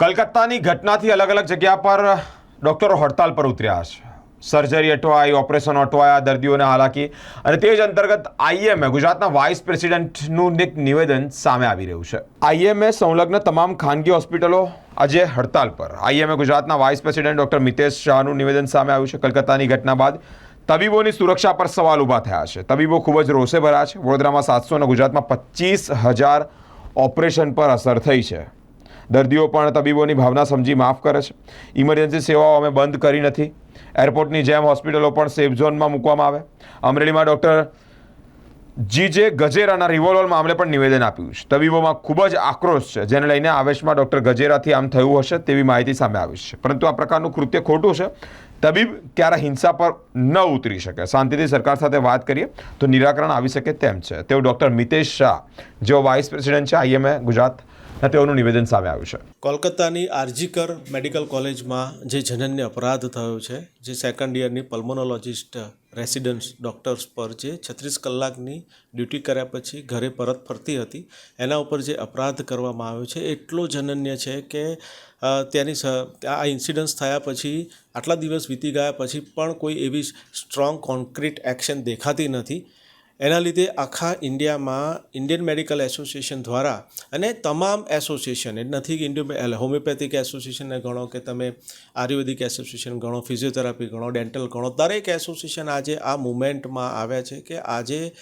કલકત્તાની ઘટનાથી અલગ અલગ જગ્યા પર ડૉક્ટરો હડતાલ પર ઉતર્યા છે. સર્જરી અટવાઈ, ઓપરેશન અટવાયા, દર્દીઓને હાલાકી અને તે જ અંતર્ગત આઈએમએ, ગુજરાતના વાઇસ પ્રેસિડેન્ટનું એક નિવેદન સામે આવી રહ્યું છે. આઈએમએ સંલગ્ન તમામ ખાનગી હોસ્પિટલો આજે હડતાલ પર. આઈએમએ ગુજરાતના વાઇસ પ્રેસિડેન્ટ ડૉક્ટર મિતેશ શાહનું નિવેદન સામે આવ્યું છે. કલકત્તાની ઘટના બાદ તબીબોની સુરક્ષા પર સવાલ ઊભા થયા છે. તબીબો ખૂબ જ રોષે ભર્યા છે. વડોદરામાં સાતસો અને ગુજરાતમાં પચીસ હજાર ઓપરેશન પર અસર થઈ છે. દર્દીઓ પણ તબીબોની ભાવના સમજી માફ કરે છે. ઇમરજન્સી સેવાઓ અમે બંધ કરી નથી. એરપોર્ટની જેમ હોસ્પિટલો પણ સેફ ઝોનમાં મૂકવામાં આવે. અમરેલીમાં ડૉક્ટર જીજે ગજેરાના રિવોલ્વર મામલે પણ નિવેદન આપ્યું છે. તબીબોમાં ખૂબ જ આક્રોશ છે, જેને લઈને આવેશમાં ડૉક્ટર ગજેરાથી આમ થયું હશે તેવી માહિતી સામે આવી છે. પરંતુ આ પ્રકારનું કૃત્ય ખોટું છે. તબીબ ક્યારે હિંસા પર ન ઉતરી શકે? શાંતિથી સરકાર સાથે વાત કરીએ તો નિરાકરણ આવી શકે તેમ છે. તેઓ ડૉક્ટર મિતેશ શાહ, જેઓ વાઇસ પ્રેસિડેન્ટ છે આઈએમએ ગુજરાત. તેઓનું નિવેદન સામે આવ્યું છે. કોલકાતાની આરજીકર મેડિકલ કોલેજમાં જે જનન્ય અપરાધ થયો છે, જે સેકન્ડ યરની પલ્મોનોલોજિસ્ટ રેસિડન્સ ડૉક્ટર્સ પર જે છત્રીસ કલાકની ડ્યુટી કર્યા પછી ઘરે પરત ફરતી હતી, એના ઉપર જે અપરાધ કરવામાં આવ્યો છે એટલો જનન્ય છે કે ત્યાંની આ ઇન્સિડન્ટ્સ થયા પછી, આટલા દિવસ વીતી ગયા પછી પણ કોઈ એવી સ્ટ્રોંગ કોન્ક્રીટ એક્શન દેખાતી નથી. એના લીધે આખા ઇન્ડિયામાં ઇન્ડિયન મેડિકલ એસોસિએશન દ્વારા અને તમામ એસોસિએશન એ નથી ઇન્ડિયન હોમિયોપેથિક એસોસિએશનને ગણો કે તમે આયુર્વેદિક એસોસિએશન ગણો, ફિઝિયોથેરાપી ગણો, ડેન્ટલ ગણો, દરેક એસોસિએશન આજે આ મુમેન્ટમાં આવ્યા છે કે આજે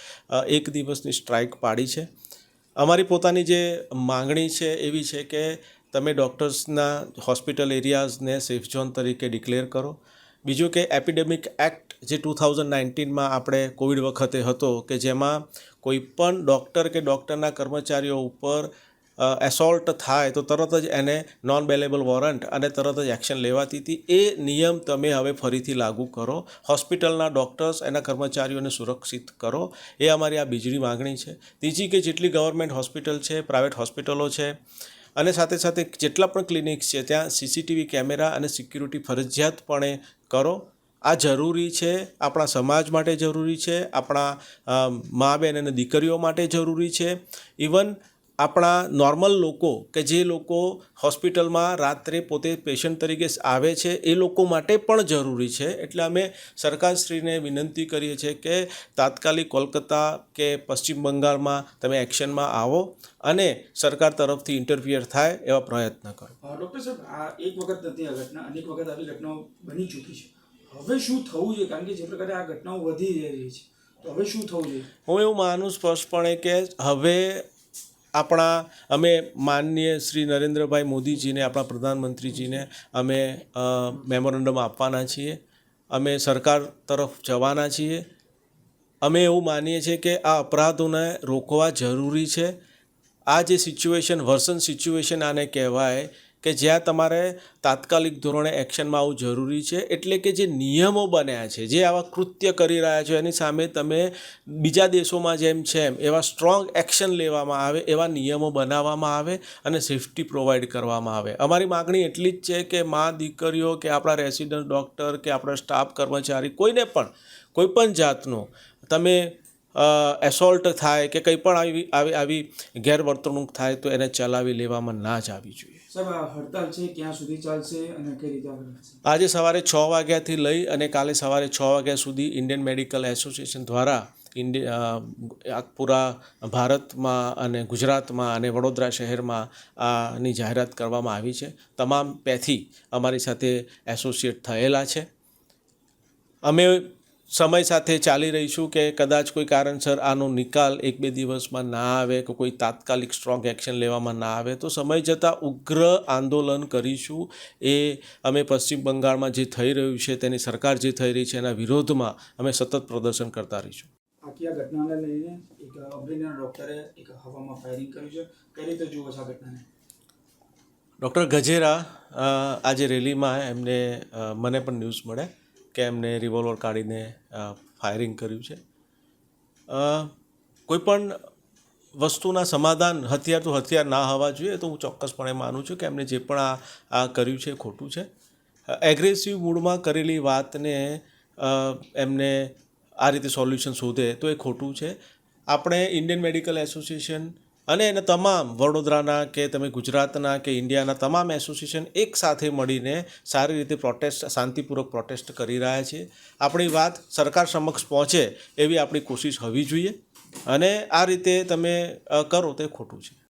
એક દિવસની સ્ટ્રાઇક પાડી છે. અમારી પોતાની જે માંગણી છે એવી છે કે તમે ડૉક્ટર્સના હોસ્પિટલ એરિયાઝને સેફ ઝોન તરીકે ડિક્લેર કરો. બીજું કે એપિડેમિક એક્ટ જે ટુ થાઉઝન્ડ નાઇન્ટીનમાં આપણે કોવિડ વખતે હતો કે જેમાં કોઈ પણ ડૉક્ટર કે ડૉક્ટરના કર્મચારીઓ ઉપર એસોલ્ટ થાય તો તરત જ એને નોન બેલેબલ વોરંટ અને તરત જ એક્શન લેવાતી હતી. એ નિયમ તમે હવે ફરીથી લાગુ કરો. હોસ્પિટલના ડૉક્ટર્સ એના કર્મચારીઓને સુરક્ષિત કરો. એ અમારી આ બીજી માગણી છે. ત્રીજી કે જેટલી ગવર્મેન્ટ હોસ્પિટલ છે પ્રાઇવેટ હોસ્પિટલો છે અને સાથે સાથે જેટલા પણ ક્લિનિક્સ છે, ત્યાં સીસીટીવી કેમેરા અને સિક્યુરિટી ફરજિયાતપણે કરો. આ જરૂરી છે, આપણા સમાજ માટે જરૂરી છે, આપણા મા બેન અને દીકરીઓ માટે જરૂરી છે. ઇવન આપણા નોર્મલ લોકો કે જે લોકો હોસ્પિટલમાં રાત્રે પોતે પેશન્ટ તરીકે આવે છે એ લોકો માટે પણ જરૂરી છે. એટલે અમે સરકારશ્રીને વિનંતી કરીએ છીએ કે તાત્કાલિક કોલકાતા કે પશ્ચિમ બંગાળમાં તમે એક્શનમાં આવો અને સરકાર તરફથી ઇન્ટરફિયર થાય એવા પ્રયત્ન કરો. ડૉક્ટર સાહેબ આ એક વખત નથી આ ઘટના અનેક વખત આવી ઘટનાઓ બની ચૂકી છે. હવે શું થવું જોઈએ? કારણ કે જે પ્રકારે આ ઘટનાઓ વધી રહી છે. તો હવે શું થવું જોઈએ? હું એવું માનું સ્પષ્ટપણે કે હવે આપણા, અમે માનનીય શ્રી નરેન્દ્રભાઈ મોદીજીને, આપણા પ્રધાનમંત્રીજીને અમે મેમોરેન્ડમ આપવાના છીએ. અમે સરકાર તરફ જવાના છીએ. અમે એવું માનીએ છીએ કે આ અપરાધોને રોકવા જરૂરી છે. આ જે સિચ્યુએશન વર્સન સિચ્યુએશન આને કહેવાય કે જ્યાં તમારે તાત્કાલિક ધોરણે એક્શનમાં આવવું જરૂરી છે, એટલે કે જે નિયમો બન્યા છે, જે આવા કૃત્ય કરી રહ્યા છો, એની સામે તમે બીજા દેશોમાં જેમ છે એમ એવા સ્ટ્રોંગ એક્શન લેવામાં આવે, એવા નિયમો બનાવવામાં આવે અને સેફટી પ્રોવાઈડ કરવામાં આવે. અમારી માગણી એટલી જ છે કે મા દીકરીઓ કે આપણા રેસિડન્ટ ડૉક્ટર કે આપણા સ્ટાફ કર્મચારી કોઈને પણ કોઈપણ જાતનો તમે એસોલ્ટ થાય કે કંઈ પણ આવી આવી આવી ગેરવર્તણૂક થાય તો એને ચલાવી લેવામાં ના જ આવી જોઈએ. આજે સવારે છ વાગ્યાથી લઈ અને કાલે સવારે છ વાગ્યા સુધી ઇન્ડિયન મેડિકલ એસોસિએશન દ્વારા ઇન્ડિ પૂરા ભારતમાં અને ગુજરાતમાં અને વડોદરા શહેરમાં આની જાહેરાત કરવામાં આવી છે. તમામ પેથી અમારી સાથે એસોસિએટ થયેલા છે. અમે સમય સાથે ચાલી રહીશું કે કદાચ કોઈ કારણસર આનો નિકાલ એક બે દિવસમાં ના આવે કે કોઈ તાત્કાલિક સ્ટ્રોંગ એક્શન લેવામાં ના આવે તો સમય જતાં ઉગ્ર આંદોલન કરીશું. એ અમે પશ્ચિમ બંગાળમાં જે થઈ રહ્યું છે તેની સરકાર જે થઈ રહી છે એના વિરોધમાં અમે સતત પ્રદર્શન કરતા રહીશું. આખી આ ઘટનાને લઈને એક અમરેલીના ડૉક્ટરે એક હવામાં ફાયરિંગ કર્યું છે. કઈ રીતે જુઓ છો આ ઘટનાને? ડૉક્ટર ગજેરા આજે રેલીમાં એમને મને પણ ન્યૂઝ મળે કે એમને રિવોલ્વર કાઢીને ફાયરિંગ કર્યું છે. કોઈપણ વસ્તુના સમાધાન હથિયાર તો હથિયાર ના હોવા જોઈએ, તો હું ચોક્કસપણે માનું છું કે એમને જે પણ આ આ કર્યું છે ખોટું છે. એગ્રેસિવ મૂડમાં કરેલી વાતને એમને આ રીતે સોલ્યુશન શોધે તો એ ખોટું છે. આપણે ઇન્ડિયન મેડિકલ એસોસિએશન અને એને તમામ વડોદરાના કે તમે ગુજરાતના કે ઇન્ડિયાના તમામ એસોસિએશન એક સાથે મળીને સારી રીતે પ્રોટેસ્ટ, શાંતિપૂર્વક પ્રોટેસ્ટ કરી રહ્યા છે. આપણી વાત સરકાર સમક્ષ પહોંચે એવી આપણી કોશિશ હોવી જોઈએ અને આ રીતે તમે કરો તે ખોટું છે.